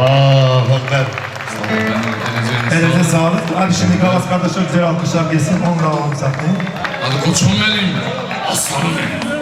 Allahu Ekber. Elinize sağlık. Hadi şimdi Kavas kardeşler güzel alkışlar gelsin. Onu da alalım sahneye. Hadi koçum benim. Aslanım benim.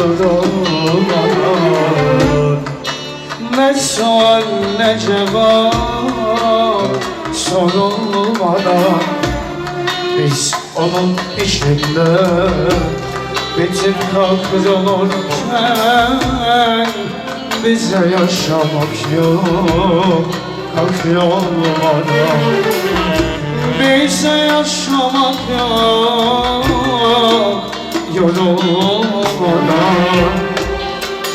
durular Mesal ne cevap sorulmadan Biz onun içinde bitir kalkıyorken Bize yaşamak yok kalkıyorlar Bize yaşamak yok yoluna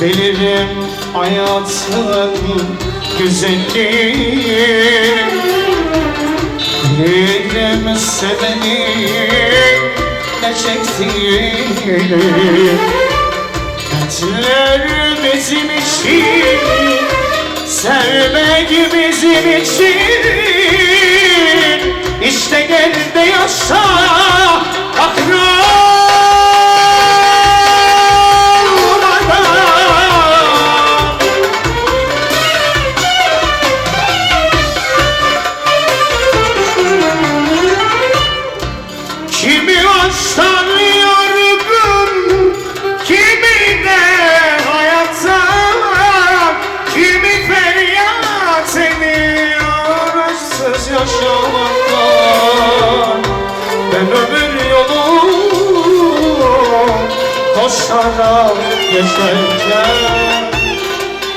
Bilirim hayatın güzelliği. Bilirim sevenin ne çektiğini. Dertler bizim için Sevmek bizim için. İşte gel de yaşa Kahraman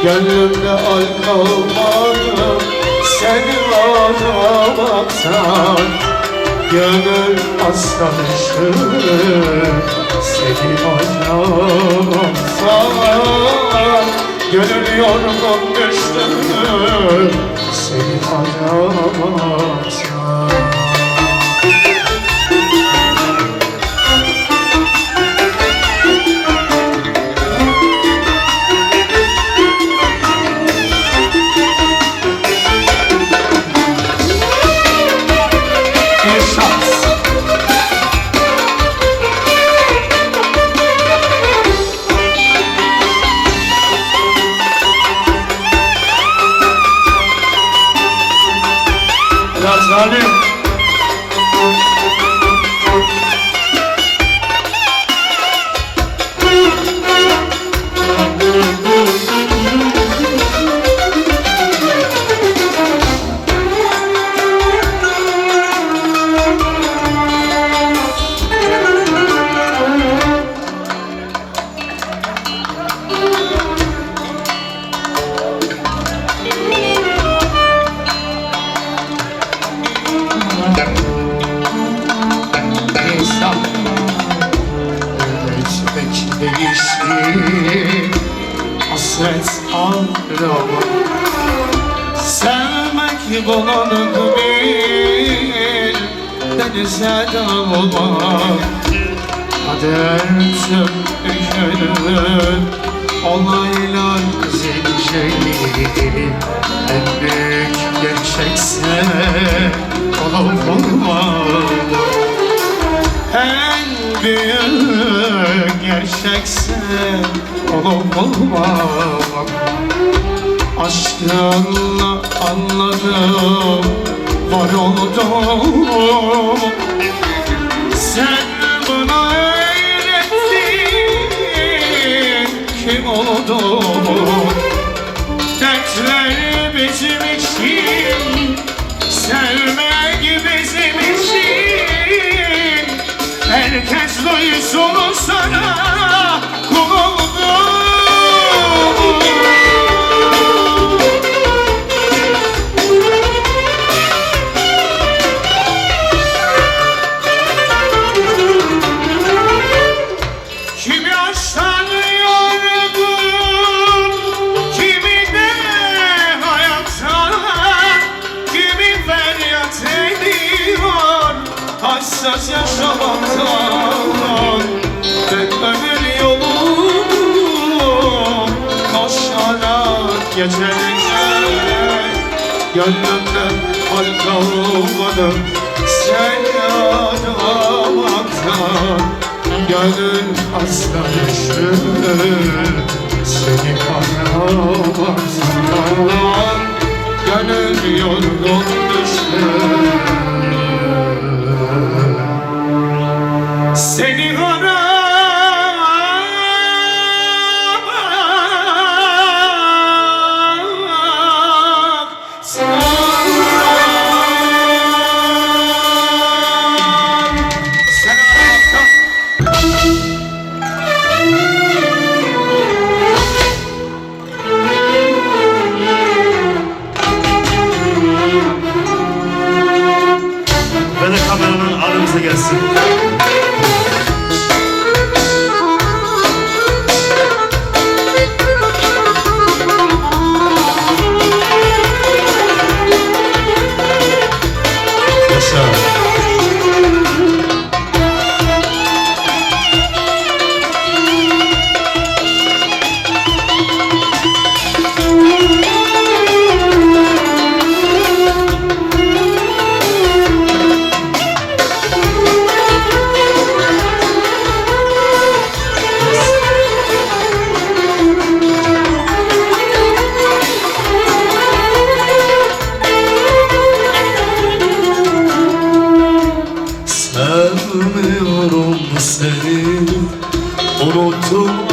Gönlümde al kalmadı Seni aramaktan Gönül aslanışı Seni aramaktan Gönül yorgun düştü bulanık bir Denize dalmak Kader tüm Olaylar zinciri En büyük gerçekse Olup olmalı en büyük gerçekse olup olmamak Aşkınla anladım, var oldum. Sen bana öğrettin kim oldum Dertler bizim için, sevmek bizim için. Herkes duysun hassas yaşamaktan. Tek ömür yolu koşarak geçerken, gönlümde hal kalmadı, seni aramaktan. Gönül asla düştü Seni aramaktan Gönül yorgun düştü Seni tudo.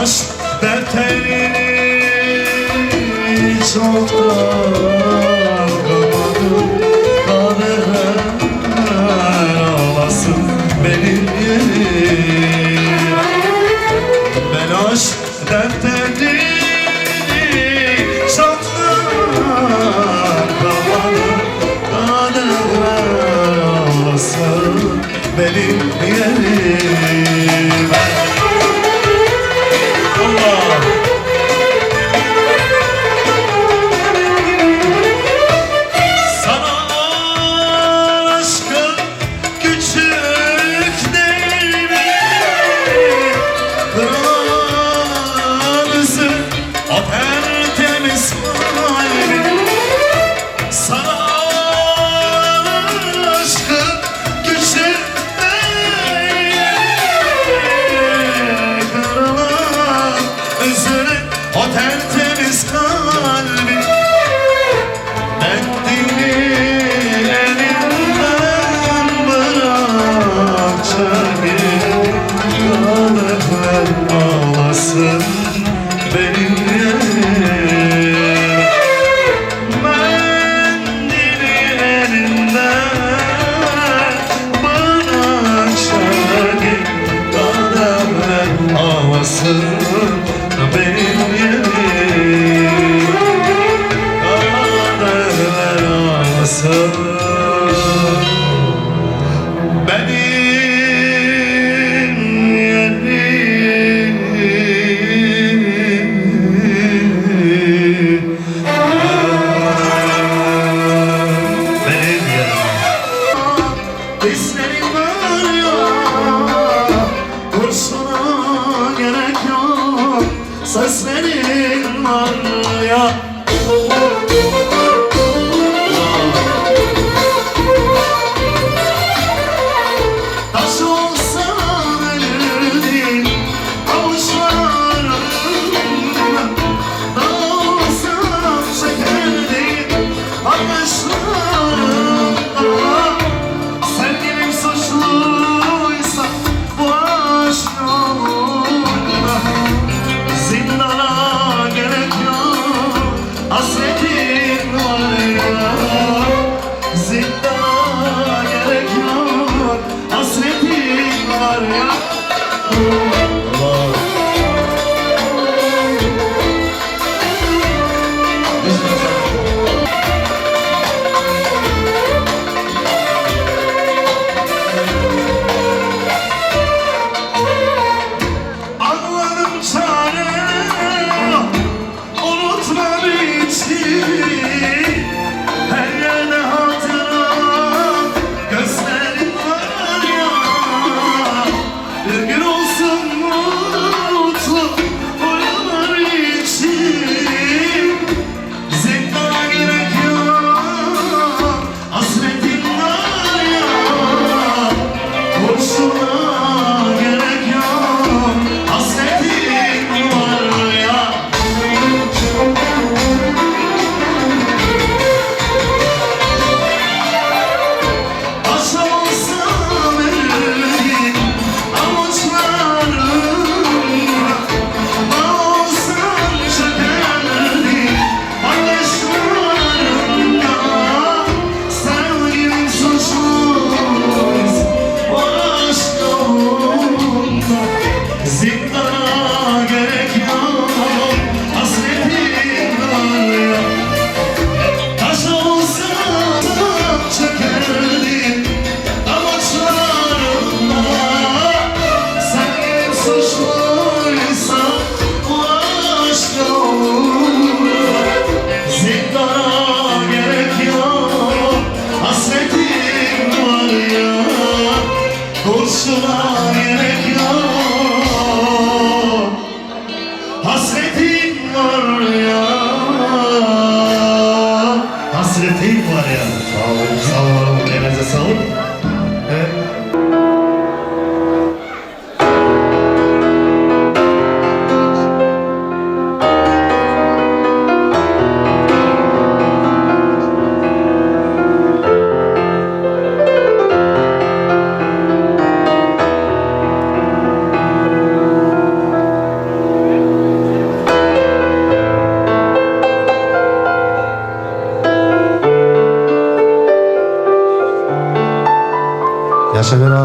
yaş beterini çoktan kamadım Kaderler ağlasın benim yerim. Ben aşk dertlerini benim yerim. Oh.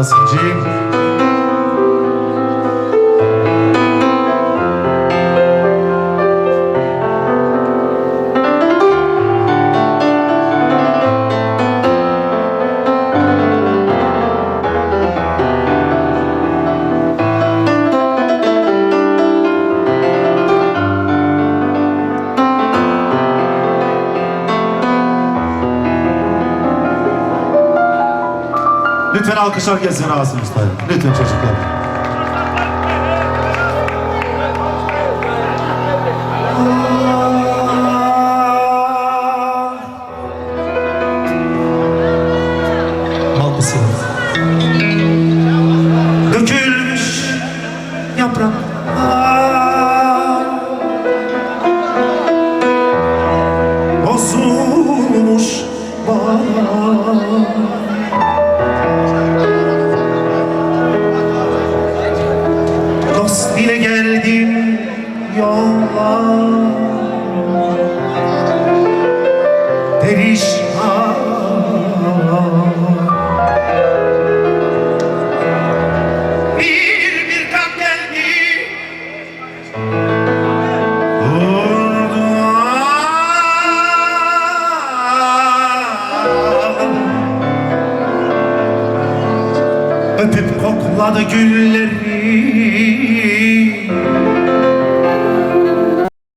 Yaşa be Lütfen alkışlar gelsin Rasim Usta'ya. Lütfen çocuklar.